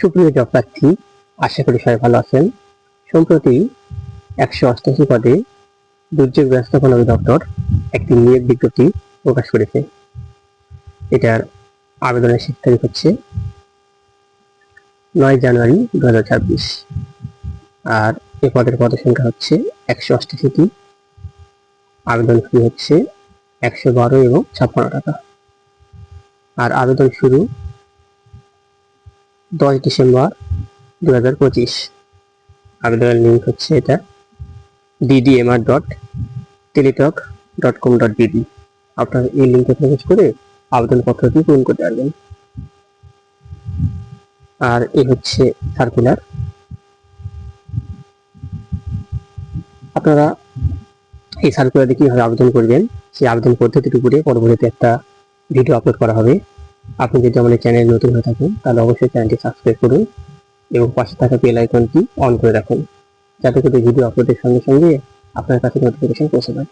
সুপ্রিয় জব প্রার্থী আশা করি সবাই ভালো আছেন। সম্প্রতি একশো অষ্টাশি পদে দুর্যোগ ব্যবস্থাপনা অধিদপ্তর একটি নিয়োগ বিজ্ঞপ্তি প্রকাশ করেছে। এটার আবেদনের শেষ তারিখ হচ্ছে নয় জানুয়ারি দু হাজার ছাব্বিশ। আর এ পদের পদের পদসংখ্যা হচ্ছে একশো অষ্টাশিটি। আবেদন ফি হচ্ছে একশো বারো এবং ছাপ্পান্ন টাকা। আর আবেদন শুরু দশ ডিসেম্বর দু হাজার পঁচিশ। আবেদনের লিঙ্ক হচ্ছে এটা DDMR dot Teletalk dot com dot BD আপনার এই লিঙ্কে প্রবেশ করে আবেদনপত্রটি পূরণ করতে পারবেন। আর এ হচ্ছে সার্কুলার আপনারা এই সার্কুলারে কীভাবে আবেদন করবেন, সেই আবেদন পদ্ধতির উপরে পরবর্তীতে একটা ভিডিও আপলোড করা হবে। আপনি যদি আমাদের চ্যানেল নতুন হয়ে থাকেন, তাহলে অবশ্যই চ্যানেলটি সাবস্ক্রাইব করুন এবং পাশে থাকা বেল আইকনটি অন করে রাখুন, যাতে করে ভিডিও আপলোডের সঙ্গে সঙ্গে আপনার কাছে নোটিফিকেশন পৌঁছে যায়।